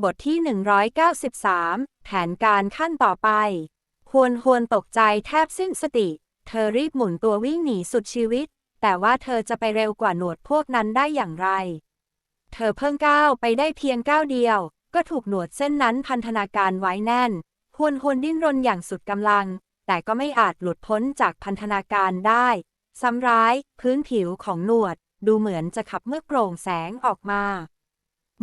บทที่ 193 แผนการขั้นต่อไป ฮวนฮวนตกใจแทบสิ้นสติ เธอรีบหมุนตัววิ่งหนีสุดชีวิต แต่ว่าเธอจะไปเร็วกว่าหนวดพวกนั้นได้อย่างไร เธอเพิ่งก้าวไปได้เพียงก้าวเดียว ก็ถูกหนวดเส้นนั้นพันธนาการไว้แน่น ฮวนฮวนดิ้นรนอย่างสุดกำลัง แต่ก็ไม่อาจหลุดพ้นจากพันธนาการได้ ซ้ำร้าย พื้นผิวของหนวด ดูเหมือนจะขับเมื่อโปร่งแสงออกมา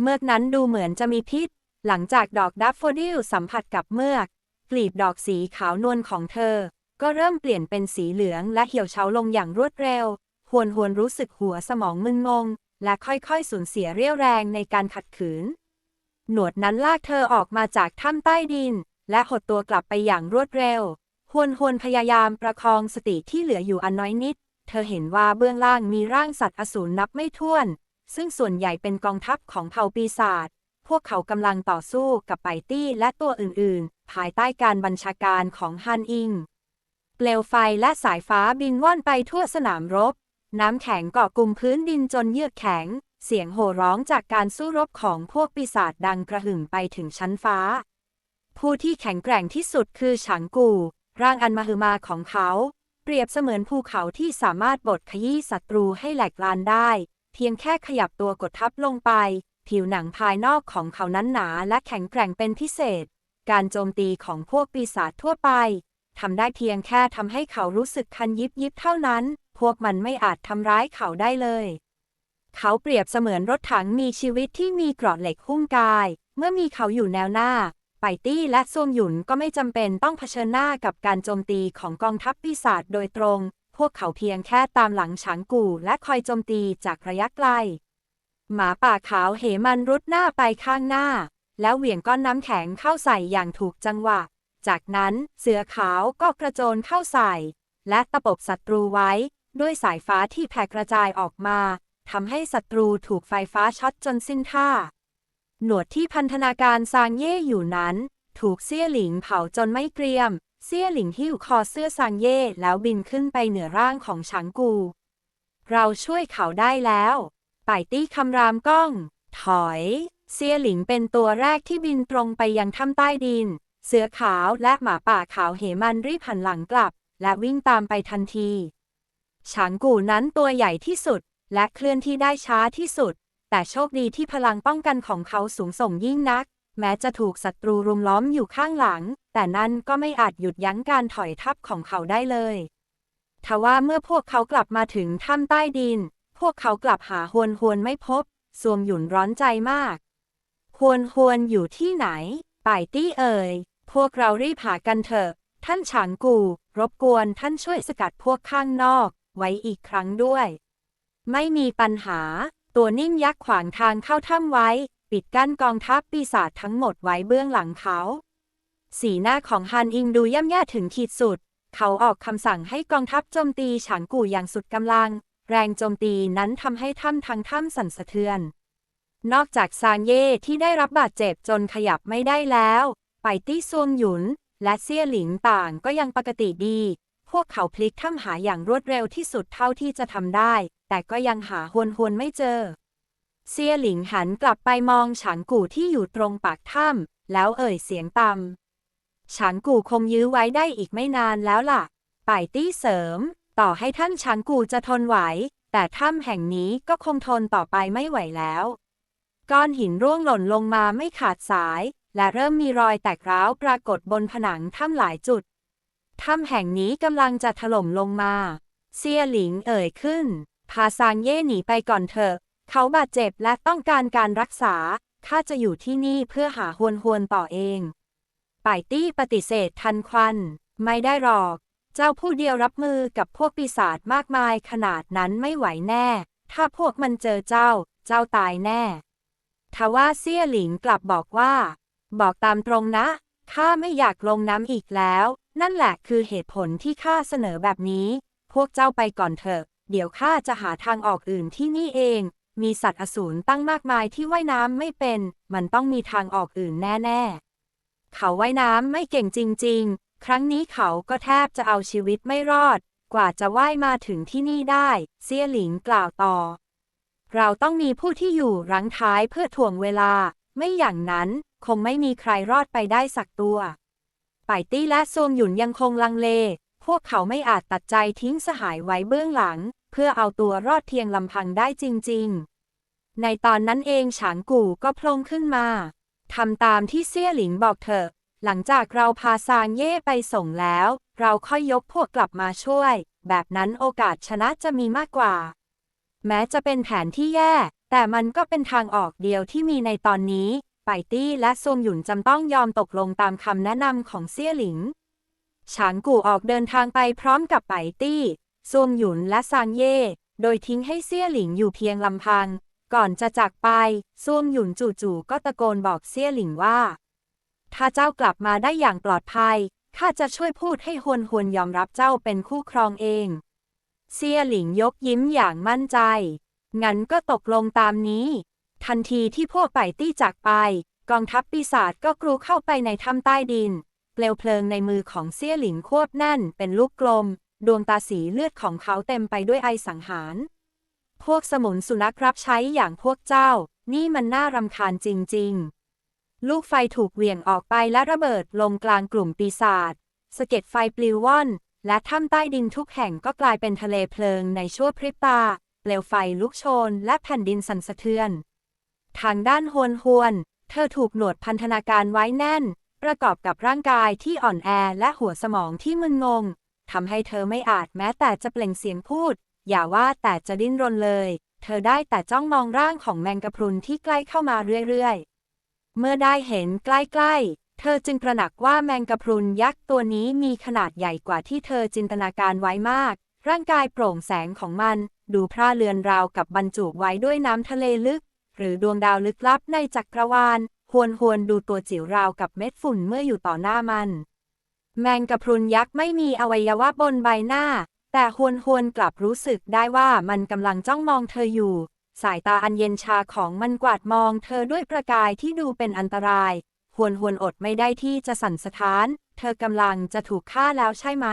เมือกนั้นดูเหมือนจะมีพิษ หลังจากดอกดัฟโฟดิลสัมผัสกับเมือก กลีบดอกสีขาวนวลของเธอ ก็เริ่มเปลี่ยนเป็นสีเหลืองและเหี่ยวเฉาลงอย่างรวดเร็ว หวนหวนรู้สึกหัวสมองมึนงง และค่อยๆ สูญเสียเรี่ยวแรงในการขัดขืน หนวดนั้นลากเธอออกมาจากถ้ำใต้ดิน และหดตัวกลับไปอย่างรวดเร็ว หวนหวนพยายามประคองสติที่เหลืออยู่อันน้อยนิด เธอเห็นว่าเบื้องล่างมีร่างสัตว์อสูรนับไม่ถ้วน ซึ่งส่วนใหญ่เป็นกองทัพของเผ่าปีศาจ พวกเขากำลังต่อสู้กับไปตี้และตัวอื่น ๆ ภายใต้การบัญชาการของฮันอิง เปลวไฟและสายฟ้าบินว่อนไปทั่วสนามรบ น้ำแข็งเกาะกลุ่มพื้นดินจนเยือกแข็ง เสียงโห่ร้องจากการสู้รบของพวกปีศาจดังกระหึ่มไปถึงชั้นฟ้า ผู้ที่แข็งแกร่งที่สุดคือฉางกูร่างอันมหึมาของเขา เปรียบเสมือนภูเขาที่สามารถบดขยี้ศัตรูให้แหลกลานได้ เพียงแค่ขยับตัวกดทับลงไป ผิวหนังภายนอกของเขานั้นหนาและแข็งแกร่งเป็นพิเศษ การโจมตีของพวกปีศาจทั่วไปทำได้เพียงแค่ทำให้เขารู้สึกคันยิบยิบเท่านั้น พวกมันไม่อาจทำร้ายเขาได้เลย เขาเปรียบเสมือนรถถังมีชีวิตที่มีเกราะเหล็กหุ้มกาย เมื่อมีเขาอยู่แนวหน้า ไปตี้และซวงหยุนก็ไม่จำเป็นต้องเผชิญหน้ากับการโจมตีของกองทัพปีศาจโดยตรง วกเขาเพียงแค่ตามหลังฉางกู่และคอยโจมตีจากระยะไกล หมาป่าขาวเหมันรุดหน้าไปข้างหน้า แล้วเหวี่ยงก้อนน้ำแข็งเข้าใส่อย่างถูกจังหวะ จากนั้นเสือขาวก็กระโจนเข้าใส่ และตะปบศัตรูไว้ ด้วยสายฟ้าที่แผ่กระจายออกมาทำให้ศัตรูถูกไฟฟ้าช็อตจนสิ้นท่า หนวดที่พันธนาการซางเย่อยู่นั้น ถูกเซี่ยหลิงเผาจนไม่เกรียม เซี่ยหลิงหิ้วคอเสื้อซางเย่แล้วบินขึ้นไปเหนือร่างของฉางกู เราช่วยเขาได้แล้วป่ายตี้คำรามก้อง ถอย เซี่ยหลิงเป็นตัวแรกที่บินตรงไปยังถ้ำใต้ดิน เสือขาวและหมาป่าขาวเหมันรีบหันหลังกลับ และวิ่งตามไปทันทีฉางกูนั้นตัวใหญ่ที่สุด และเคลื่อนที่ได้ช้าที่สุด แต่โชคดีที่พลังป้องกันของเขาสูงส่งยิ่งนัก แม้จะถูกศัตรูรุมล้อมอยู่ข้างหลัง แต่นั่นก็ไม่อาจหยุดยั้งการถอยทัพของเขาได้เลยทว่าเมื่อพวกเขากลับมาถึงถ้ำใต้ดิน พวกเขากลับหาฮวนฮวนไม่พบซวงหยุนร้อนใจมากฮวนฮวนอยู่ที่ไหน ป่ายตี้เอ่ย พวกเรารีบหากันเถอะ ท่านฉางกู รบกวนท่านช่วยสกัดพวกข้างนอก ไว้อีกครั้งด้วย ไม่มีปัญหา ตัวนิ่มยักษ์ขวางทางเข้าถ้ำไว้ ปิดกั้นกองทัพปีศาจทั้งหมดไว้เบื้องหลังเขา สีหน้าของฮันอิงดูย่ำแย่ถึงขีดสุด เขาออกคำสั่งให้กองทัพโจมตีฉางกู่อย่างสุดกำลัง แรงโจมตีนั้นทำให้ถ้ำทั้งถ้ำสั่นสะเทือน นอกจากซานเย่ที่ได้รับบาดเจ็บจนขยับไม่ได้แล้ว ไปตี้ซวงหยุน และเซี่ยหลิงต่างก็ยังปกติดี พวกเขาพลิกถ้ำหาอย่างรวดเร็วที่สุดเท่าที่จะทำได้ แต่ก็ยังหาฮวนฮวนไม่เจอ เซี่ยหลิงหันกลับไปมองฉางกู่ที่อยู่ตรงปากถ้ำแล้วเอ่ยเสียงต่ำ ฉางกู่คงยื้อไว้ได้อีกไม่นานแล้วล่ะ ป่ายตี้เสริม ต่อให้ท่านฉางกู่จะทนไหว แต่ถ้ำแห่งนี้ก็คงทนต่อไปไม่ไหวแล้ว ก้อนหินร่วงหล่นลงมาไม่ขาดสาย และเริ่มมีรอยแตกร้าวปรากฏบนผนังถ้ำหลายจุด ถ้ำแห่งนี้กำลังจะถล่มลงมา เซียหลิงเอ่ยขึ้น พาซางเย่หนีไปก่อนเถอะ เขาบาดเจ็บและต้องการการรักษา ข้าจะอยู่ที่นี่เพื่อหาฮวนฮวนต่อเอง ป่ายตี้ปฏิเสธทันควัน ไม่ได้หรอก เจ้าผู้เดียวรับมือกับพวกปีศาจมากมายขนาดนั้นไม่ไหวแน่ ถ้าพวกมันเจอเจ้า เจ้าตายแน่ทว่าเซี่ยหลิงกลับบอกว่า บอกตามตรงนะ ข้าไม่อยากลงน้ำอีกแล้ว นั่นแหละคือเหตุผลที่ข้าเสนอแบบนี้ พวกเจ้าไปก่อนเถอะ เดี๋ยวข้าจะหาทางออกอื่นที่นี่เอง มีสัตว์อสูรตั้งมากมายที่ว่ายน้ำไม่เป็น มันต้องมีทางออกอื่นแน่ ๆ เขาว่ายน้ำไม่เก่งจริง ๆ ครั้งนี้เขาก็แทบจะเอาชีวิตไม่รอด กว่าจะว่ายมาถึงที่นี่ได้ เซี่ยหลิงกล่าวต่อ เราต้องมีผู้ที่อยู่รั้งท้ายเพื่อถ่วงเวลา ไม่อย่างนั้นคงไม่มีใครรอดไปได้สักตัวไปตี้และซวงหยุนยังคงลังเล พวกเขาไม่อาจตัดใจทิ้งสหายไว้เบื้องหลัง เพื่อเอาตัวรอดเพียงลำพังได้จริง ๆ ในตอนนั้นเองฉางกู่ก็โผล่ขึ้นมา ทำตามที่เซี่ยหลิงบอกเถอะ หลังจากเราพาซางเย่ไปส่งแล้ว เราค่อยยกพวกกลับมาช่วย แบบนั้นโอกาสชนะจะมีมากกว่า แม้จะเป็นแผนที่แย่ แต่มันก็เป็นทางออกเดียวที่มีในตอนนี้ ไปตี้และซวงหยุนจำต้องยอมตกลงตามคำแนะนำของเซี่ยหลิง ฉางกู่ออกเดินทางไปพร้อมกับไปตี้ซวงหยุนและซางเย่ โดยทิ้งให้เซี่ยหลิงอยู่เพียงลำพัง ก่อนจะจากไปซ่วงหยุนจู่ๆก็ตะโกนบอกเซี่ยหลิงว่า ถ้าเจ้ากลับมาได้อย่างปลอดภัย ข้าจะช่วยพูดให้ฮวนฮวนยอมรับเจ้าเป็นคู่ครองเอง เซี่ยหลิงยกยิ้มอย่างมั่นใจ งั้นก็ตกลงตามนี้ ทันทีที่พวกไปตี้จากไป กองทัพปีศาจก็กรูเข้าไปในถ้ำใต้ดิน เปลวเพลิงในมือของเซี่ยหลิงควบแน่นเป็นลูกกลม ดวงตาสีเลือดของเขาเต็มไปด้วยไอสังหาร พวกสมุนสุนัขรับใช้อย่างพวกเจ้า นี่มันน่ารำคาญจริง ๆ ลูกไฟถูกเหวี่ยงออกไปและระเบิดลงกลางกลุ่มปีศาจสะเก็ดไฟปลิวว่อน และถ้ำใต้ดินทุกแห่งก็กลายเป็นทะเลเพลิงในชั่วพริบตา เปลวไฟลุกโชน และแผ่นดินสั่นสะเทือน ทางด้านฮวนฮวน เธอถูกหนวดพันธนาการไว้แน่น ประกอบกับร่างกายที่อ่อนแอและหัวสมองที่มึนงงทำให้เธอไม่อาจแม้แต่จะเปล่งเสียงพูด อย่าว่าแต่จะดิ้นรนเลย เธอได้แต่จ้องมองร่างของแมงกะพรุนที่ใกล้เข้ามาเรื่อยๆ เมื่อได้เห็นใกล้ๆ เธอจึงตระหนักว่าแมงกะพรุนยักษ์ตัวนี้มีขนาดใหญ่กว่าที่เธอจินตนาการไว้มาก ร่างกายโปร่งแสงของมัน ดูพร่าเลือนราวกับบรรจุไว้ด้วยน้ำทะเลลึก หรือดวงดาวลึกลับในจักรวาลหวนหวนดูตัวจิ๋วราวกับเม็ดฝุ่นเมื่ออยู่ต่อหน้ามัน แมงกะพรุนยักษ์ไม่มีอวัยวะบนใบหน้า แต่หวนหวนกลับรู้สึกได้ว่ามันกำลังจ้องมองเธออยู่ สายตาอันเย็นชาของมันกวาดมองเธอด้วยประกายที่ดูเป็นอันตรายหวนหวนอดไม่ได้ที่จะสั่นสะท้าน เธอกำลังจะถูกฆ่าแล้วใช่ไหม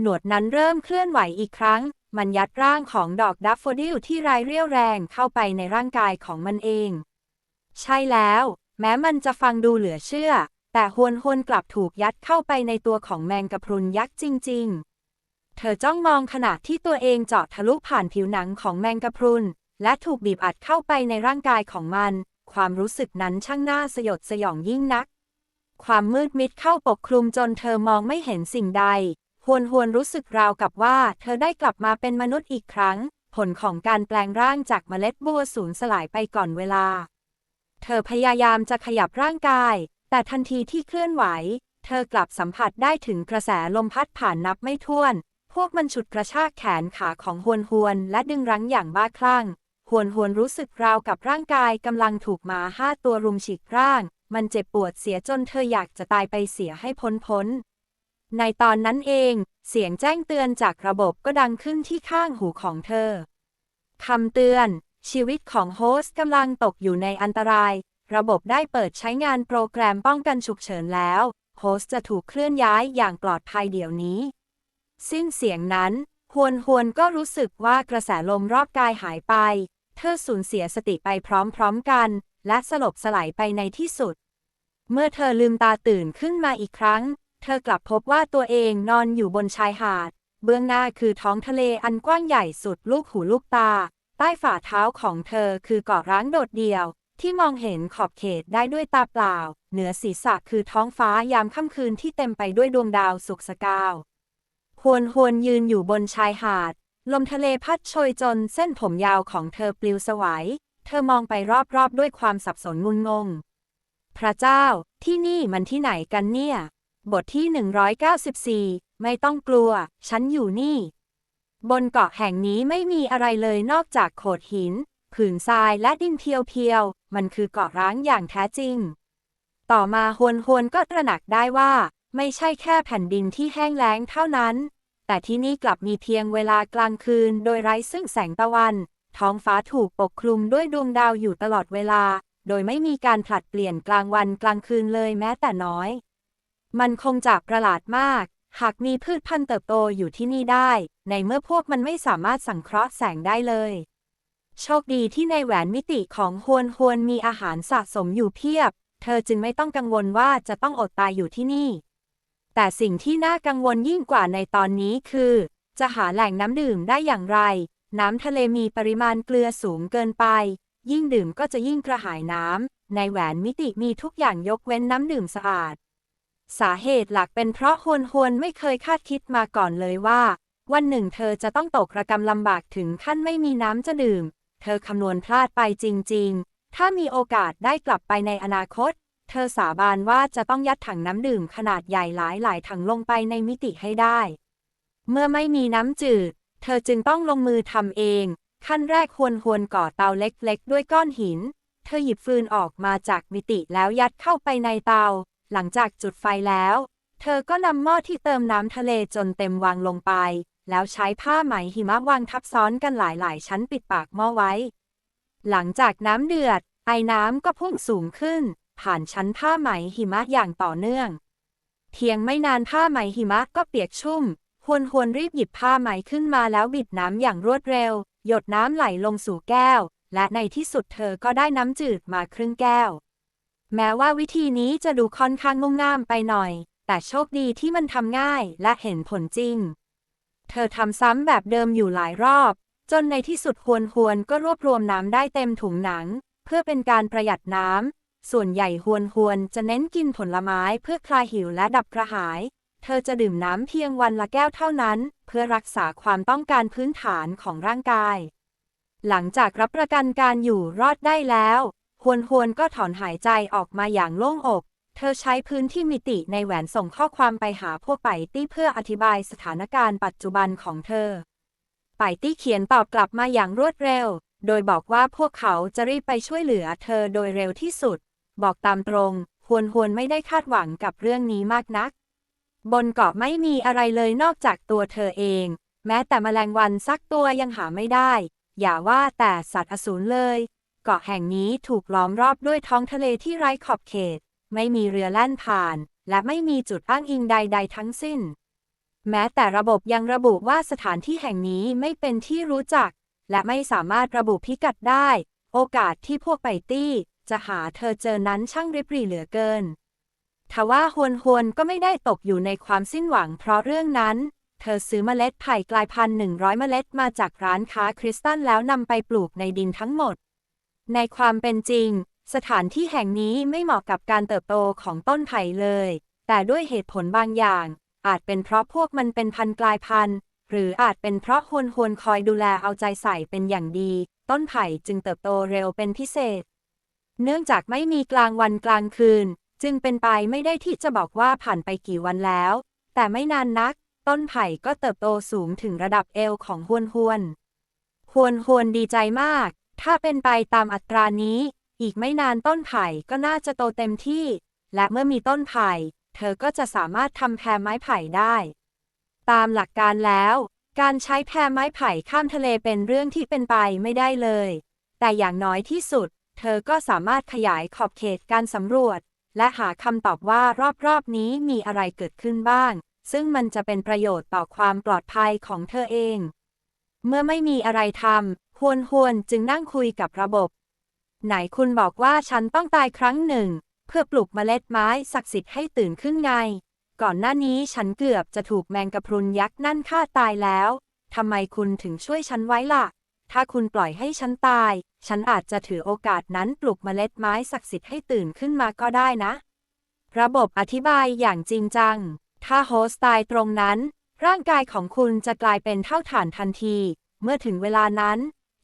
หนวดนั้นเริ่มเคลื่อนไหวอีกครั้ง มันยัดร่างของดอกดัฟโฟดิลที่ไร้เรี่ยวแรงเข้าไปในร่างกายของมันเอง ใช่แล้ว แม้มันจะฟังดูเหลือเชื่อ แต่ฮวนฮวนกลับถูกยัดเข้าไปในตัวของแมงกะพรุนยักษ์จริง ๆ เธอจ้องมองขณะที่ตัวเองเจาะทะลุผ่านผิวหนังของแมงกะพรุน และถูกบีบอัดเข้าไปในร่างกายของมัน ความรู้สึกนั้นช่างน่าสยดสยองยิ่งนัก ความมืดมิดเข้าปกคลุมจนเธอมองไม่เห็นสิ่งใดฮวนฮวนรู้สึกราวกับว่าเธอได้กลับมาเป็นมนุษย์อีกครั้ง ผลของการแปลงร่างจากเมล็ดบัวสูญสลายไปก่อนเวลา เธอพยายามจะขยับร่างกาย แต่ทันทีที่เคลื่อนไหว เธอกลับสัมผัสได้ถึงกระแสลมพัดผ่านนับไม่ถ้วน พวกมันฉุดกระชากแขนขาของฮวนฮวน และดึงรั้งอย่างบ้าคลั่งฮวนฮวนรู้สึกราวกับร่างกายกำลังถูกหมาห้าตัวรุมฉีกร่าง มันเจ็บปวดเสียจนเธออยากจะตายไปเสียให้พ้นพ้น ในตอนนั้นเอง เสียงแจ้งเตือนจากระบบก็ดังขึ้นที่ข้างหูของเธอคำเตือน ชีวิตของโฮสต์กำลังตกอยู่ในอันตราย ระบบได้เปิดใช้งานโปรแกรมป้องกันฉุกเฉินแล้ว โฮสต์จะถูกเคลื่อนย้ายอย่างปลอดภัยเดี๋ยวนี้ สิ้นเสียงนั้น ฮวนฮวนก็รู้สึกว่ากระแสลมรอบกายหายไป เธอสูญเสียสติไปพร้อมๆกัน และสลบสลายไปในที่สุด เมื่อเธอลืมตาตื่นขึ้นมาอีกครั้ง เธอกลับพบว่าตัวเองนอนอยู่บนชายหาด เบื้องหน้าคือท้องทะเลอันกว้างใหญ่สุดลูกหูลูกตา ใต้ฝ่าเท้าของเธอคือเกาะร้างโดดเดี่ยว ที่มองเห็นขอบเขตได้ด้วยตาเปล่า เหนือศีรษะคือท้องฟ้ายามค่ำคืนที่เต็มไปด้วยดวงดาวสุกสกาว ฮวนฮวนยืนอยู่บนชายหาด ลมทะเลพัดโชยจนเส้นผมยาวของเธอปลิวสวายเธอมองไปรอบๆด้วยความสับสนงุนงง พระเจ้า ที่นี่มันที่ไหนกันเนี่ย บทที่ 194 ไม่ต้องกลัว ฉันอยู่นี่ บนเกาะแห่งนี้ไม่มีอะไรเลยนอกจากโขดหิน ผืนทรายและดินเพียวๆ มันคือเกาะร้างอย่างแท้จริง ต่อมาฮวนฮวนก็ตระหนักได้ว่า ไม่ใช่แค่แผ่นดินที่แห้งแล้งเท่านั้น แต่ที่นี่กลับมีเพียงเวลากลางคืนโดยไร้ซึ่งแสงตะวัน ท้องฟ้าถูกปกคลุมด้วยดวงดาวอยู่ตลอดเวลา โดยไม่มีการผลัดเปลี่ยนกลางวันกลางคืนเลยแม้แต่น้อย มันคงจะประหลาดมาก หากมีพืชพันธุ์เติบโตอยู่ที่นี่ได้ ในเมื่อพวกมันไม่สามารถสังเคราะห์แสงได้เลย โชคดีที่ในแหวนมิติของฮวนฮวนมีอาหารสะสมอยู่เพียบ เธอจึงไม่ต้องกังวลว่าจะต้องอดตายอยู่ที่นี่ แต่สิ่งที่น่ากังวลยิ่งกว่าในตอนนี้คือ จะหาแหล่งน้ำดื่มได้อย่างไร น้ำทะเลมีปริมาณเกลือสูงเกินไป ยิ่งดื่มก็จะยิ่งกระหายน้ำ ในแหวนมิติมีทุกอย่างยกเว้นน้ำดื่มสะอาด สาเหตุหลักเป็นเพราะฮวนฮวนไม่เคยคาดคิดมาก่อนเลยว่า วันหนึ่งเธอจะต้องตกระกำลำบากถึงขั้นไม่มีน้ำจะดื่ม เธอคำนวณพลาดไปจริง ๆ ถ้ามีโอกาสได้กลับไปในอนาคต เธอสาบานว่าจะต้องยัดถังน้ำดื่มขนาดใหญ่หลายๆถังลงไปในมิติให้ได้ เมื่อไม่มีน้ำจืด เธอจึงต้องลงมือทำเอง ขั้นแรกควรควรก่อเตาเล็กๆ ด้วยก้อนหิน เธอหยิบฟืนออกมาจากมิติแล้วยัดเข้าไปในเตา หลังจากจุดไฟแล้ว เธอก็นำหม้อที่เติมน้ำทะเลจนเต็มวางลงไป แล้วใช้ผ้าไหมหิมะวางทับซ้อนกันหลายๆ ชั้นปิดปากหม้อไว้ หลังจากน้ำเดือด ไอ้น้ำก็พุ่งสูงขึ้น ผ่านชั้นผ้าไหมหิมะอย่างต่อเนื่อง เพียงไม่นานผ้าไหมหิมะก็เปียกชุ่มฮวนฮวนรีบหยิบผ้าไหมขึ้นมาแล้วบิดน้ำอย่างรวดเร็ว หยดน้ำไหลลงสู่แก้ว และในที่สุดเธอก็ได้น้ำจืดมาครึ่งแก้ว แม้ว่าวิธีนี้จะดูค่อนข้างงุ่มง่ามไปหน่อย แต่โชคดีที่มันทำง่ายและเห็นผลจริง เธอทำซ้ำแบบเดิมอยู่หลายรอบ จนในที่สุดฮวนฮวนก็รวบรวมน้ำได้เต็มถุงหนัง เพื่อเป็นการประหยัดน้ำ ส่วนใหญ่ฮวนฮวนจะเน้นกินผลไม้เพื่อคลายหิวและดับกระหาย เธอจะดื่มน้ำเพียงวันละแก้วเท่านั้น เพื่อรักษาความต้องการพื้นฐานของร่างกาย หลังจากรับประกันการอยู่รอดได้แล้วฮวนฮวนก็ถอนหายใจออกมาอย่างโล่งอก เธอใช้พื้นที่มิติในแหวนส่งข้อความไปหาพวกไปตี้เพื่ออธิบายสถานการณ์ปัจจุบันของเธอ ไปตี้เขียนตอบกลับมาอย่างรวดเร็ว โดยบอกว่าพวกเขาจะรีบไปช่วยเหลือเธอโดยเร็วที่สุด บอกตามตรง ฮวนฮวนไม่ได้คาดหวังกับเรื่องนี้มากนัก บนเกาะไม่มีอะไรเลยนอกจากตัวเธอเอง แม้แต่แมลงวันสักตัวยังหาไม่ได้ อย่าว่าแต่สัตว์อสูรเลย เกาะแห่งนี้ถูกล้อมรอบด้วยท้องทะเลที่ไร้ขอบเขต ไม่มีเรือแล่นผ่าน และไม่มีจุดอ้างอิงใด ๆ ทั้งสิ้น แม้แต่ระบบยังระบุว่าสถานที่แห่งนี้ไม่เป็นที่รู้จัก และไม่สามารถระบุพิกัดได้ โอกาสที่พวกไปตี้ จะหาเธอเจอนั้นช่างริบหรี่เหลือเกินทว่าฮวนฮวนก็ไม่ได้ตกอยู่ในความสิ้นหวังเพราะเรื่องนั้น เธอซื้อเมล็ดไผ่กลายพันธุ์100เมล็ดมาจากร้านค้าคริสตัลแล้วนำไปปลูกในดินทั้งหมด ในความเป็นจริง สถานที่แห่งนี้ไม่เหมาะกับการเติบโตของต้นไผ่เลย แต่ด้วยเหตุผลบางอย่าง อาจเป็นเพราะพวกมันเป็นพันกลายพันธุ์หรืออาจเป็นเพราะฮวนฮวนคอยดูแลเอาใจใส่เป็นอย่างดี ต้นไผ่จึงเติบโตเร็วเป็นพิเศษ เนื่องจากไม่มีกลางวันกลางคืน จึงเป็นไปไม่ได้ที่จะบอกว่าผ่านไปกี่วันแล้ว แต่ไม่นานนัก ต้นไผ่ก็เติบโตสูงถึงระดับเอวของฮวนฮวนฮวนฮวนดีใจมาก ถ้าเป็นไปตามอัตรานี้ อีกไม่นานต้นไผ่ก็น่าจะโตเต็มที่ และเมื่อมีต้นไผ่ เธอก็จะสามารถทำแพรไม้ไผ่ได้ ตามหลักการแล้ว การใช้แพรไม้ไผ่ข้ามทะเลเป็นเรื่องที่เป็นไปไม่ได้เลย แต่อย่างน้อยที่สุด เธอก็สามารถขยายขอบเขตการสำรวจ และหาคำตอบว่ารอบๆนี้มีอะไรเกิดขึ้นบ้าง ซึ่งมันจะเป็นประโยชน์ต่อความปลอดภัยของเธอเอง เมื่อไม่มีอะไรทำฮวนฮวนจึงนั่งคุยกับระบบ ไหนคุณบอกว่าฉันต้องตายครั้งหนึ่ง เพื่อปลูกเมล็ดไม้ศักดิ์สิทธิ์ให้ตื่นขึ้นไง ก่อนหน้านี้ฉันเกือบจะถูกแมงกะพรุนยักษ์นั่นฆ่าตายแล้วทำไมคุณถึงช่วยฉันไว้ล่ะ ถ้าคุณปล่อยให้ฉันตาย ฉันอาจจะถือโอกาสนั้นปลูกเมล็ดไม้ศักดิ์สิทธิ์ให้ตื่นขึ้นมาก็ได้นะ ระบบอธิบายอย่างจริงจัง ถ้าโฮสต์ตายตรงนั้น ร่างกายของคุณจะกลายเป็นเท่าฐานทันที เมื่อถึงเวลานั้น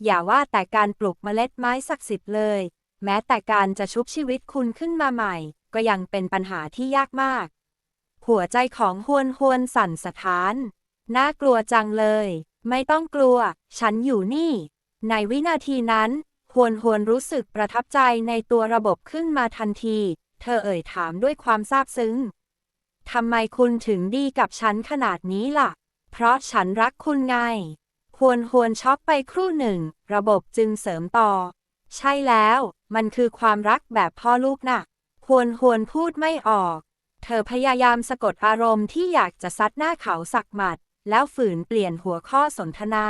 อย่าว่าแต่การปลูกเมล็ดไม้ศักดิ์สิทธิ์เลย แม้แต่การจะชุบชีวิตคุณขึ้นมาใหม่ ก็ยังเป็นปัญหาที่ยากมาก หัวใจของฮวนฮวนสั่นสะท้าน น่ากลัวจังเลย ไม่ต้องกลัว ฉันอยู่นี่ ในวินาทีนั้น ฮวนฮวนรู้สึกประทับใจในตัวระบบขึ้นมาทันที เธอเอ่ยถามด้วยความซาบซึ้ง ทำไมคุณถึงดีกับฉันขนาดนี้ล่ะ เพราะฉันรักคุณไงฮวนฮวนช็อกไปครู่หนึ่ง ระบบจึงเสริมต่อ ใช่แล้ว มันคือความรักแบบพ่อลูกน่ะฮวนฮวนพูดไม่ออก เธอพยายามสะกดอารมณ์ที่อยากจะซัดหน้าเขาสักหมัด แล้วฝืนเปลี่ยนหัวข้อสนทนา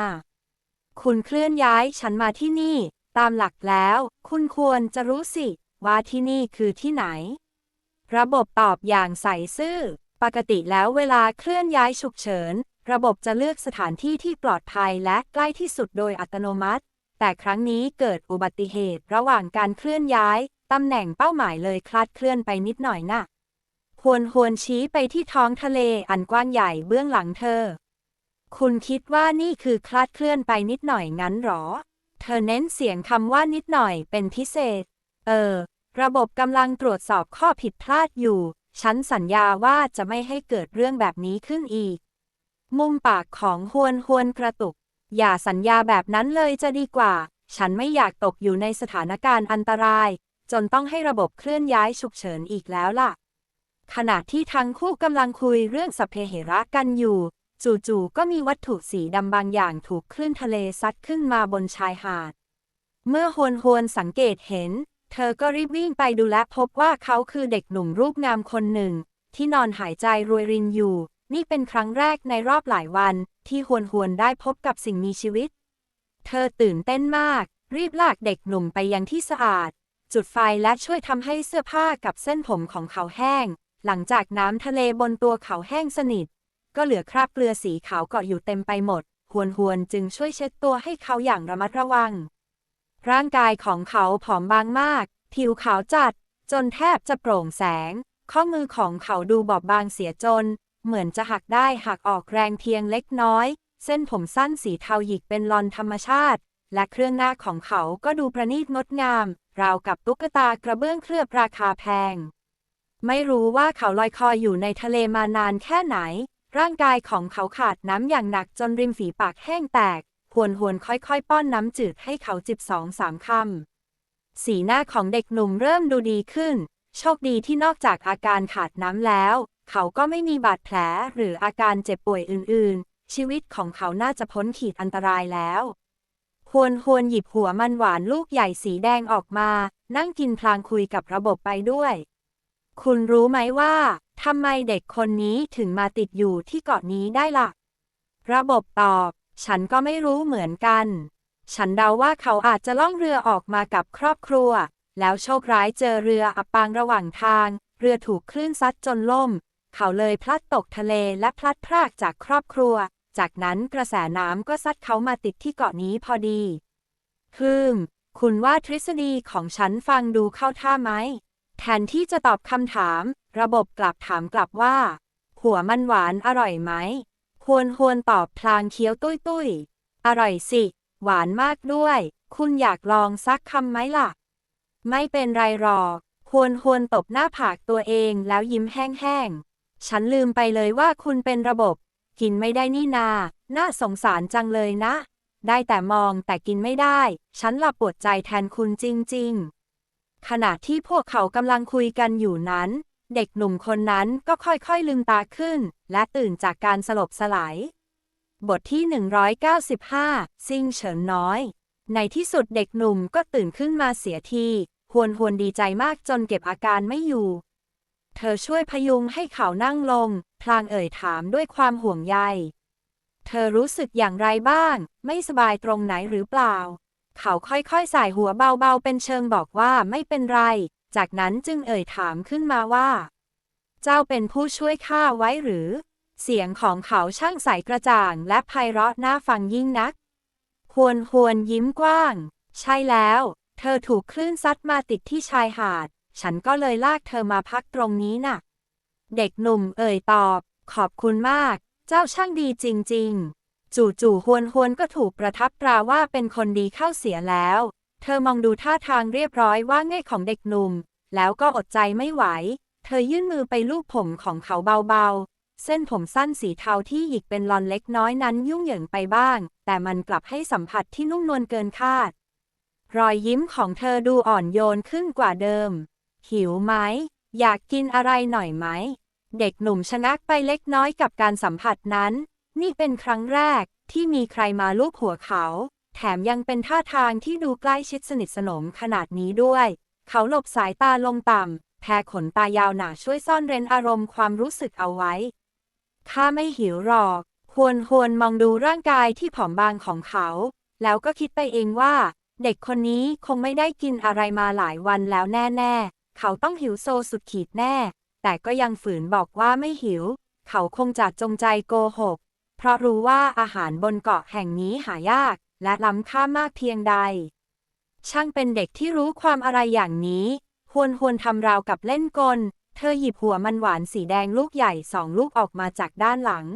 คุณเคลื่อนย้ายฉันมาที่นี่ ตามหลักแล้ว คุณควรจะรู้สิ ว่าที่นี่คือที่ไหน ระบบตอบอย่างใส่ซื่อ ปกติแล้วเวลาเคลื่อนย้ายฉุกเฉิน ระบบจะเลือกสถานที่ที่ปลอดภัยและใกล้ที่สุดโดยอัตโนมัติ แต่ครั้งนี้เกิดอุบัติเหตุระหว่างการเคลื่อนย้าย ตำแหน่งเป้าหมายเลยคลาดเคลื่อนไปนิดหน่อยนะ่ะหวนหวนชี้ไปที่ท้องทะเลอันกว้างใหญ่เบื้องหลังเธอ คุณคิดว่านี่คือคลาดเคลื่อนไปนิดหน่อยงั้นหรอ เธอเน้นเสียงคำว่านิดหน่อยเป็นพิเศษ เออ ระบบกำลังตรวจสอบข้อผิดพลาดอยู่ ฉันสัญญาว่าจะไม่ให้เกิดเรื่องแบบนี้ขึ้นอีก มุมปากของฮวนฮวนกระตุก อย่าสัญญาแบบนั้นเลยจะดีกว่า ฉันไม่อยากตกอยู่ในสถานการณ์อันตราย จนต้องให้ระบบเคลื่อนย้ายฉุกเฉินอีกแล้วล่ะ ขณะที่ทั้งคู่กำลังคุยเรื่องสพเพเหระกันอยู่ จู่ๆก็มีวัตถุสีดำบางอย่างถูกคลื่นทะเลซัดขึ้นมาบนชายหาด เมื่อฮวนฮวนสังเกตเห็น เธอก็รีบวิ่งไปดูและพบว่าเขาคือเด็กหนุ่มรูปงามคนหนึ่ง ที่นอนหายใจรวยรินอยู่ นี่เป็นครั้งแรกในรอบหลายวันที่ฮวนฮวนได้พบกับสิ่งมีชีวิต เธอตื่นเต้นมาก รีบลากเด็กหนุ่มไปยังที่สะอาด จุดไฟและช่วยทำให้เสื้อผ้ากับเส้นผมของเขาแห้ง หลังจากน้ำทะเลบนตัวเขาแห้งสนิท ก็เหลือคราบเกลือสีขาวเกาะอยู่เต็มไปหมดฮวนฮวนจึงช่วยเช็ดตัวให้เขาอย่างระมัดระวัง ร่างกายของเขาผอมบางมาก ผิวขาวจัด จนแทบจะโปร่งแสง ข้อมือของเขาดูบอบบางเสียจน เหมือนจะหักได้หักออกแรงเพียงเล็กน้อย เส้นผมสั้นสีเทาหยิกเป็นลอนธรรมชาติ และเครื่องหน้าของเขาก็ดูประณีตงดงาม ราวกับตุ๊กตากระเบื้องเคลือบราคาแพง ไม่รู้ว่าเขาลอยคออยู่ในทะเลมานานแค่ไหน ร่างกายของเขาขาดน้ำอย่างหนักจนริมฝีปากแห้งแตกหวนหวนค่อยๆ ป้อนน้ำจืดให้เขาจิบสองสามคำ สีหน้าของเด็กหนุ่มเริ่มดูดีขึ้น โชคดีที่นอกจากอาการขาดน้ำแล้ว เขาก็ไม่มีบาดแผลหรืออาการเจ็บป่วยอื่นๆ ชีวิตของเขาน่าจะพ้นขีดอันตรายแล้วฮวนฮวนหยิบหัวมันหวานลูกใหญ่สีแดงออกมา นั่งกินพลางคุยกับระบบไปด้วย คุณรู้ไหมว่า ทำไมเด็กคนนี้ถึงมาติดอยู่ที่เกาะนี้ได้ล่ะ ระบบตอบ ฉันก็ไม่รู้เหมือนกัน ฉันเดาว่าเขาอาจจะล่องเรือออกมากับครอบครัว แล้วโชคร้ายเจอเรืออับปางระหว่างทาง เรือถูกคลื่นซัดจนล่ม เขาเลยพลัดตกทะเลและพลัดพรากจากครอบครัว จากนั้นกระแสน้ำก็ซัดเขามาติดที่เกาะนี้พอดีฮึมคุณว่าทฤษฎีของฉันฟังดูเข้าท่าไหม แทนที่จะตอบคำถาม ระบบกลับถามกลับว่า หัวมันหวานอร่อยไหมฮวนฮวนตอบพลางเคี้ยวตุ้ยตุ้ยอร่อยสิ หวานมากด้วย คุณอยากลองสักคำไหมล่ะ ไม่เป็นไรหรอกฮวนฮวนตบหน้าผากตัวเองแล้วยิ้มแห้งๆ ฉันลืมไปเลยว่าคุณเป็นระบบ กินไม่ได้นี่นา น่าสงสารจังเลยนะ ได้แต่มองแต่กินไม่ได้ ฉันหลับปวดใจแทนคุณจริง ๆ ขณะที่พวกเขากำลังคุยกันอยู่นั้น เด็กหนุ่มคนนั้นก็ค่อยๆลืมตาขึ้น และตื่นจากการสลบสลาย บทที่ 195 ซิงเฉินน้อย ในที่สุดเด็กหนุ่มก็ตื่นขึ้นมาเสียที หวนหวนดีใจมากจนเก็บอาการไม่อยู่ เธอช่วยพยุงให้เขานั่งลง พลางเอ่ยถามด้วยความห่วงใย เธอรู้สึกอย่างไรบ้าง ไม่สบายตรงไหนหรือเปล่า เขาค่อยๆ สายหัวเบาๆ เป็นเชิงบอกว่าไม่เป็นไร จากนั้นจึงเอ่ยถามขึ้นมาว่า เจ้าเป็นผู้ช่วยข้าไว้หรือ เสียงของเขาช่างใสกระจ่างและไพเราะน่าฟังยิ่งนักหวนหวนยิ้มกว้าง ใช่แล้ว เธอถูกคลื่นซัดมาติดที่ชายหาด ฉันก็เลยลากเธอมาพักตรงนี้น่ะ เด็กหนุ่มเอ่ยตอบ ขอบคุณมาก เจ้าช่างดีจริง ๆ จู่ๆฮวนฮวนก็ถูกประทับตราว่าเป็นคนดีเข้าเสียแล้ว เธอมองดูท่าทางเรียบร้อยว่าง่ายของเด็กหนุ่ม แล้วก็อดใจไม่ไหว เธอยื่นมือไปลูบผมของเขาเบาๆ เส้นผมสั้นสีเทาที่หยิกเป็นลอนเล็กน้อยนั้นยุ่งเหยิงไปบ้าง แต่มันกลับให้สัมผัสที่นุ่มนวลเกินคาด รอยยิ้มของเธอดูอ่อนโยนขึ้นกว่าเดิม หิวไหม อยากกินอะไรหน่อยไหม เด็กหนุ่มชะงักไปเล็กน้อยกับการสัมผัสนั้น นี่เป็นครั้งแรกที่มีใครมาลูบหัวเขา แถมยังเป็นท่าทางที่ดูใกล้ชิดสนิทสนมขนาดนี้ด้วย เขาหลบสายตาลงต่ำแพรขนตายาวหนาช่วยซ่อนเร้นอารมณ์ความรู้สึกเอาไว้ ข้าไม่หิวหรอกฮวนฮวนมองดูร่างกายที่ผอมบางของเขา แล้วก็คิดไปเองว่า เด็กคนนี้คงไม่ได้กินอะไรมาหลายวันแล้วแน่ๆ เขาต้องหิวโซสุดขีดแน่ แต่ก็ยังฝืนบอกว่าไม่หิว เขาคงจะจงใจโกหก เพราะรู้ว่าอาหารบนเกาะแห่งนี้หายาก และล้ำค่ามากเพียงใด ช่างเป็นเด็กที่รู้ความอะไรอย่างนี้ฮวนฮวนทำราวกับเล่นกล เธอหยิบหัวมันหวานสีแดงลูกใหญ่สองลูกออกมาจากด้านหลัง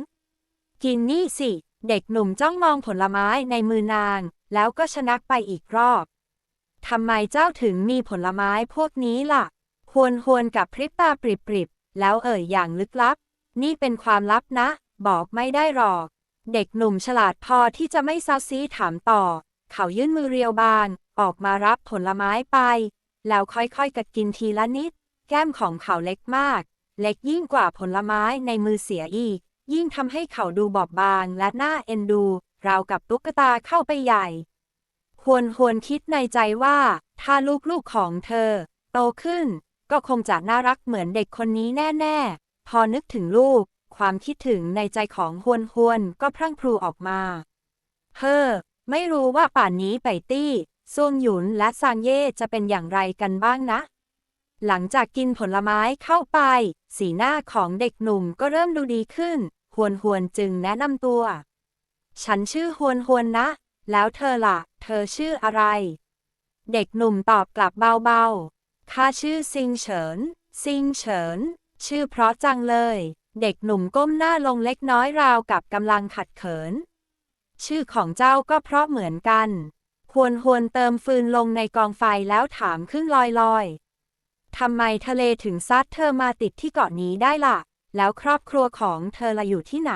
กินนี่สิ เด็กหนุ่มจ้องมองผลไม้ในมือนาง แล้วก็ชนักไปอีกรอบทำไมเจ้าถึงมีผลไม้พวกนี้ล่ะฮวนฮวนกับพริบตาปริบๆ แล้วเอ่ยอย่างลึกลับ นี่เป็นความลับนะ บอกไม่ได้หรอก เด็กหนุ่มฉลาดพอที่จะไม่เซาซีถามต่อ เขายื่นมือเรียวบางออกมารับผลไม้ไป แล้วค่อยๆกัดกินทีละนิด แก้มของเขาเล็กมาก เล็กยิ่งกว่าผลไม้ในมือเสียอีก ยิ่งทำให้เขาดูบอบบางและน่าเอ็นดู ราวกับตุ๊กตาเข้าไปใหญ่ฮวนฮวนคิดในใจว่า ถ้าลูกๆของเธอ โตขึ้น ก็คงจะน่ารักเหมือนเด็กคนนี้แน่ ๆ พอนึกถึงลูก ความคิดถึงในใจของฮวนฮวนก็พรั่งพรูออกมา เฮ้อ ไม่รู้ว่าป่านนี้ไปตี้ซวงหยุนและซางเย่จะเป็นอย่างไรกันบ้างนะ หลังจากกินผลไม้เข้าไป สีหน้าของเด็กหนุ่มก็เริ่มดูดีขึ้นฮวนฮวนจึงแนะนำตัว ฉันชื่อฮวนฮวนนะ แล้วเธอล่ะ เธอชื่ออะไร เด็กหนุ่มตอบกลับเบาๆข้าชื่อซิงเฉิน ซิงเฉิน ชื่อเพราะจังเลย เด็กหนุ่มก้มหน้าลงเล็กน้อยราวกับกำลังขัดเขิน ชื่อของเจ้าก็เพราะเหมือนกันฮวนฮวนเติมฟืนลงในกองไฟแล้วถามขึ้นลอยๆทำไมทะเลถึงซัดเธอมาติดที่เกาะนี้ได้ล่ะ แล้วครอบครัวของเธอละอยู่ที่ไหน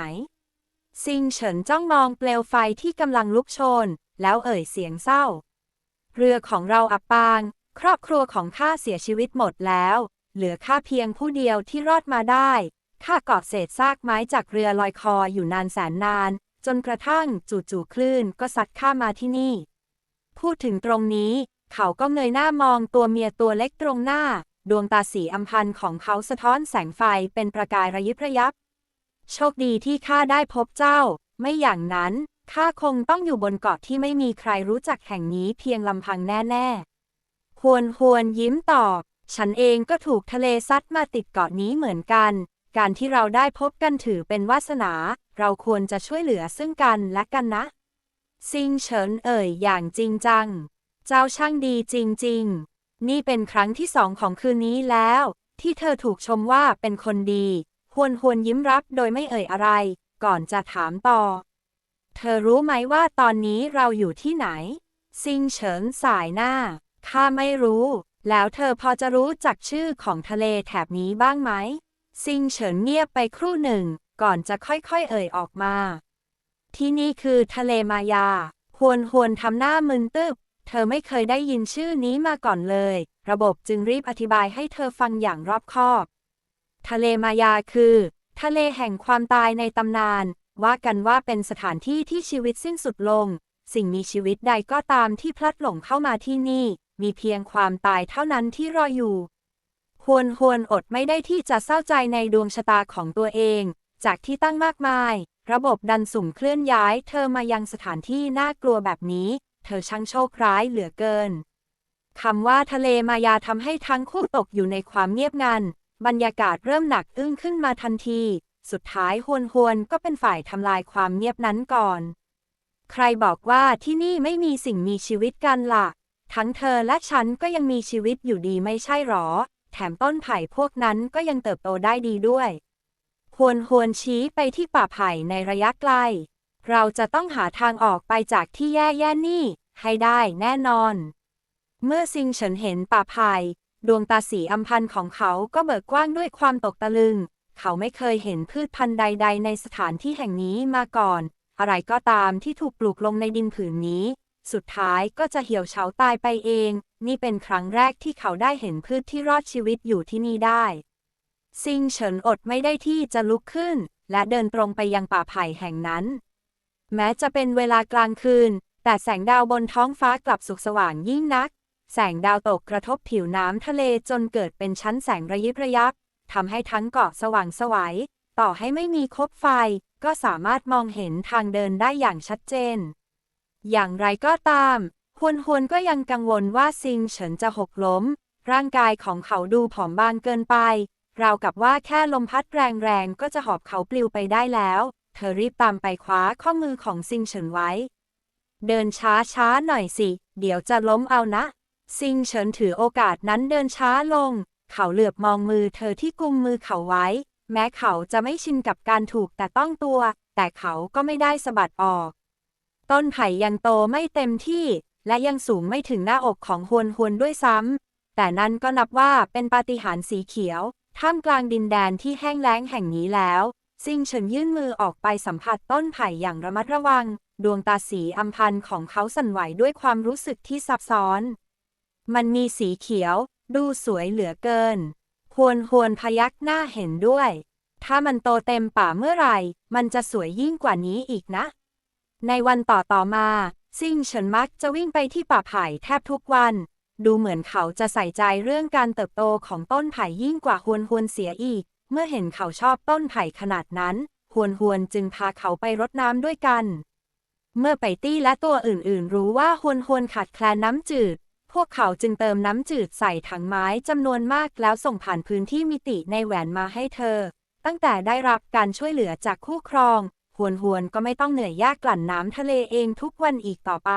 ซิงเฉินจ้องมองเปลวไฟที่กำลังลุกโชน แล้วเอ่ยเสียงเศร้า เรือของเราอับปาง ครอบครัวของข้าเสียชีวิตหมดแล้ว เหลือข้าเพียงผู้เดียวที่รอดมาได้ ข้าเกาะเศษซากไม้จากเรือลอยคออยู่นานแสนนาน จนกระทั่งจู่ๆคลื่นก็ซัดข้ามาที่นี่ พูดถึงตรงนี้ เขาก็เงยหน้ามองตัวเมียตัวเล็กตรงหน้า ดวงตาสีอำพันของเขาสะท้อนแสงไฟเป็นประกายระยิบระยับ โชคดีที่ข้าได้พบเจ้า ไม่อย่างนั้นข้าคงต้องอยู่บนเกาะที่ไม่มีใครรู้จักแห่งนี้เพียงลำพังแน่ๆฮวนฮวนยิ้มตอบ ฉันเองก็ถูกทะเลซัดมาติดเกาะนี้เหมือนกัน การที่เราได้พบกันถือเป็นวาสนา เราควรจะช่วยเหลือซึ่งกันและกันนะ ซิงเฉินเอ่ยอย่างจริงจัง เจ้าช่างดีจริง ๆ นี่เป็นครั้งที่สองของคืนนี้แล้ว ที่เธอถูกชมว่าเป็นคนดีฮวนฮวนยิ้มรับโดยไม่เอ่ยอะไร ก่อนจะถามต่อ เธอรู้ไหมว่าตอนนี้เราอยู่ที่ไหน ซิงเฉินสายหน้า ข้าไม่รู้ แล้วเธอพอจะรู้จักชื่อของทะเลแถบนี้บ้างไหม ซิงเฉินเงียบไปครู่หนึ่ง ก่อนจะค่อยๆเอ่ยออกมา ที่นี่คือทะเลมายาฮวนฮวนทำหน้ามึนตึบ เธอไม่เคยได้ยินชื่อนี้มาก่อนเลย ระบบจึงรีบอธิบายให้เธอฟังอย่างรอบคอบ ทะเลมายาคือ ทะเลแห่งความตายในตำนาน ว่ากันว่าเป็นสถานที่ที่ชีวิตสิ้นสุดลง สิ่งมีชีวิตใดก็ตามที่พลัดหลงเข้ามาที่นี่ มีเพียงความตายเท่านั้นที่รออยู่ ฮวนฮวนอดไม่ได้ที่จะเศร้าใจในดวงชะตาของตัวเอง จากที่ตั้งมากมาย ระบบดันสุ่มเคลื่อนย้าย เธอมายังสถานที่น่ากลัวแบบนี้ เธอช่างโชคร้ายเหลือเกินคำว่าทะเลมายาทำให้ทั้งคู่ตกอยู่ในความเงียบงัน บรรยากาศเริ่มหนักอึ้งขึ้นมาทันที สุดท้ายฮวนฮวนก็เป็นฝ่ายทำลายความเงียบนั้นก่อน ใครบอกว่าที่นี่ไม่มีสิ่งมีชีวิตกันละ่ะ ทั้งเธอและฉันก็ยังมีชีวิตอยู่ดีไม่ใช่หรอ แถมต้นไผ่พวกนั้นก็ยังเติบโตได้ดีด้วยฮวนฮวนชี้ไปที่ป่าไผ่ในระยะไกล เราจะต้องหาทางออกไปจากที่แย่ๆนี่ ให้ได้แน่นอน เมื่อซิงเฉินเห็นป่าไผ่ดวงตาสีอำพันของเขาก็เบิกกว้างด้วยความตกตะลึง เขาไม่เคยเห็นพืชพันธุ์ใด ๆ ในสถานที่แห่งนี้มาก่อน อะไรก็ตามที่ถูกปลูกลงในดินผืนนี้ สุดท้ายก็จะเหี่ยวเฉาตายไปเอง นี่เป็นครั้งแรกที่เขาได้เห็นพืชที่รอดชีวิตอยู่ที่นี่ได้ ซิงเฉินอดไม่ได้ที่จะลุกขึ้น และเดินตรงไปยังป่าไผ่แห่งนั้น แม้จะเป็นเวลากลางคืน แต่แสงดาวบนท้องฟ้ากลับสุกสว่างยิ่งนัก แสงดาวตกกระทบผิวน้ำทะเลจนเกิดเป็นชั้นแสงระยิบระยับทำให้ทั้งเกาะสว่างสวัย ต่อให้ไม่มีคบไฟ ก็สามารถมองเห็นทางเดินได้อย่างชัดเจน อย่างไรก็ตามฮวนฮวนก็ยังกังวลว่าซิงเฉินจะหกล้ม ร่างกายของเขาดูผอมบางเกินไป ราวกับว่าแค่ลมพัดแรงๆ ก็จะหอบเขาปลิวไปได้แล้ว เธอรีบตามไปคว้าข้อมือของซิงเฉินไว้ เดินช้าช้าๆหน่อยสิ เดี๋ยวจะล้มเอานะ ซิงเฉินถือโอกาสนั้นเดินช้าลง เขาเหลือบมองมือเธอที่กุมมือเขาไว้ แม้เขาจะไม่ชินกับการถูกแต่ต้องตัว แต่เขาก็ไม่ได้สะบัดออก ต้นไผ่ยังโตไม่เต็มที่ และยังสูงไม่ถึงหน้าอกของฮวนฮวนด้วยซ้ำ แต่นั่นก็นับว่าเป็นปาฏิหาริย์สีเขียว ท่ามกลางดินแดนที่แห้งแล้งแห่งนี้แล้ว ซิงเฉินยื่นมือออกไปสัมผัสต้นไผ่อย่างระมัดระวัง ดวงตาสีอำพันของเขาสั่นไหวด้วยความรู้สึกที่ซับซ้อน มันมีสีเขียว ดูสวยเหลือเกินฮวนฮวนพยักหน้าเห็นด้วย ถ้ามันโตเต็มป่าเมื่อไหร่ มันจะสวยยิ่งกว่านี้อีกนะ ในวันต่อต่อมา ซิ่งเฉินมักจะวิ่งไปที่ป่าไผ่แทบทุกวัน ดูเหมือนเขาจะใส่ใจเรื่องการเติบโตของต้นไผ่ยิ่งกว่าฮวนฮวนเสียอีก เมื่อเห็นเขาชอบต้นไผ่ขนาดนั้นฮวนฮวนจึงพาเขาไปรดน้ำด้วยกัน เมื่อไปตี้และตัวอื่นๆ รู้ว่าฮวนฮวนขาดแคลนน้ำจืด พวกเขาจึงเติมน้ำจืดใส่ถังไม้จำนวนมากแล้วส่งผ่านพื้นที่มิติในแหวนมาให้เธอ ตั้งแต่ได้รับการช่วยเหลือจากคู่ครอง ฮวนฮวนก็ไม่ต้องเหนื่อยยากกลั่นน้ำทะเลเองทุกวันอีกต่อไป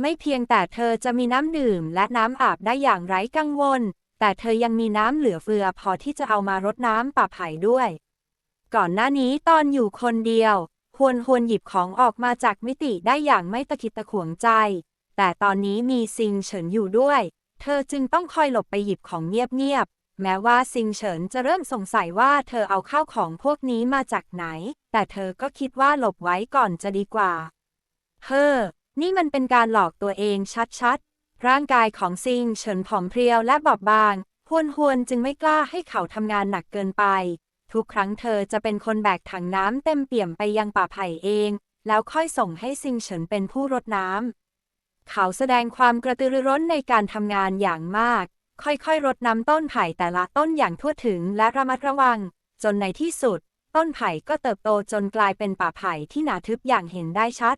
ไม่เพียงแต่เธอจะมีน้ำดื่มและน้ำอาบได้อย่างไร้กังวล แต่เธอยังมีน้ำเหลือเฟือพอที่จะเอามารดน้ำป่าไผ่ด้วย ก่อนหน้านี้ตอนอยู่คนเดียวฮวนฮวนหยิบของออกมาจากมิติได้อย่างไม่ตะขิดตะขวงใจ แต่ตอนนี้มีซิงเฉินอยู่ด้วย เธอจึงต้องคอยหลบไปหยิบของเงียบๆ แม้ว่าซิงเฉินจะเริ่มสงสัยว่าเธอเอาข้าวของพวกนี้มาจากไหน แต่เธอก็คิดว่าหลบไว้ก่อนจะดีกว่า เฮ้อ นี่มันเป็นการหลอกตัวเองชัดๆ ร่างกายของซิงเฉินผอมเพรียวและบอบบางฮวนฮวนจึงไม่กล้าให้เขาทำงานหนักเกินไป ทุกครั้งเธอจะเป็นคนแบกถังน้ำเต็มเปี่ยมไปยังป่าไผ่เอง แล้วค่อยส่งให้ซิงเฉินเป็นผู้รดน้ำเขาแสดงความกระตือรือร้นในการทำงานอย่างมาก ค่อยๆ รดน้ำต้นไผ่แต่ละต้นอย่างทั่วถึงและระมัดระวัง จนในที่สุด ต้นไผ่ก็เติบโตจนกลายเป็นป่าไผ่ที่หนาทึบอย่างเห็นได้ชัด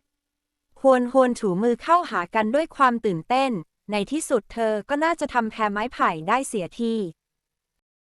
ฮวนฮวนถูมือเข้าหากันด้วยความตื่นเต้น ในที่สุดเธอก็น่าจะทำแพรไม้ไผ่ได้เสียที